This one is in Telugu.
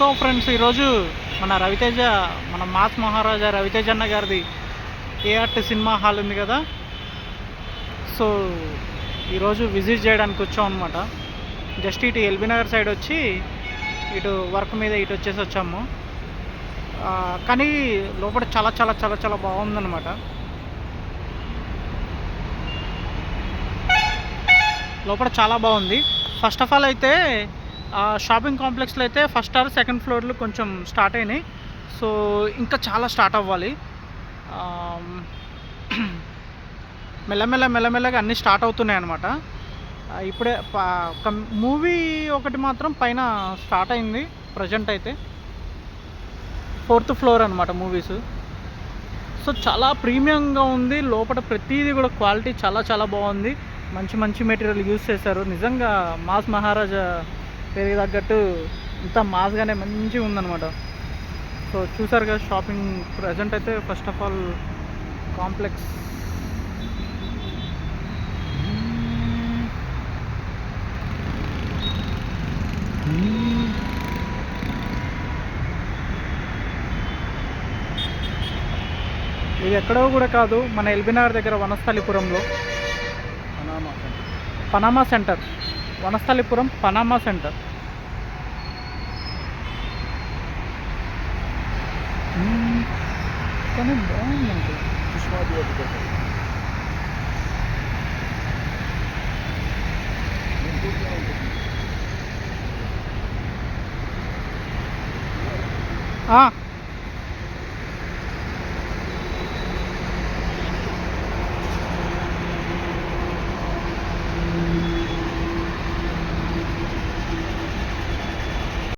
సో ఫ్రెండ్స్ ఈరోజు మన రవితేజ మన మాస్ మహారాజా రవితేజ అన్న గారిది ఏఆర్టీ సినిమా హాల్ ఉంది కదా? సో ఈరోజు విజిట్ చేయడానికి వచ్చాం అనమాట జస్ట్ ఇటు ఎల్బీ నగర్ సైడ్ వచ్చి ఇటు వర్క్ మీద ఇటు వచ్చేసి వచ్చాము. కానీ లోపల చాలా చాలా చాలా చాలా బాగుందన్నమాట. లోపల చాలా బాగుంది. ఫస్ట్ ఆఫ్ ఆల్ అయితే షాపింగ్ కాంప్లెక్స్లో అయితే ఫస్ట్ ఆర్ సెకండ్ ఫ్లోర్లు కొంచెం స్టార్ట్ అయినాయి. సో ఇంకా చాలా స్టార్ట్ అవ్వాలి. మెల్లమెల్ల మెల్లమెల్లగా అన్నీ స్టార్ట్ అవుతున్నాయి అనమాట ఇప్పుడే ఒక మూవీ ఒకటి మాత్రం పైన స్టార్ట్ అయింది ప్రజెంట్ అయితే. ఫోర్త్ ఫ్లోర్ అనమాట మూవీస్. సో చాలా ప్రీమియంగా ఉంది. లోపల ప్రతిదీ కూడా క్వాలిటీ చాలా చాలా బాగుంది. మంచి మంచి మెటీరియల్ యూస్ చేశారు. నిజంగా మాస్ మహారాజా పేరుకి తగ్గట్టు ఇంత మాస్గానే మంచిగా ఉందన్నమాట. సో చూసారు కదా షాపింగ్ ప్రజెంట్ అయితే ఫస్ట్ ఆఫ్ ఆల్ కాంప్లెక్స్ ఇది ఎక్కడో కూడా కాదు మన ఎల్బీనగర్ దగ్గర వనస్థలిపురంలో. Panama centre. Vanasthalipuram Panama centre. కానీ బాగుందండి. ఆ.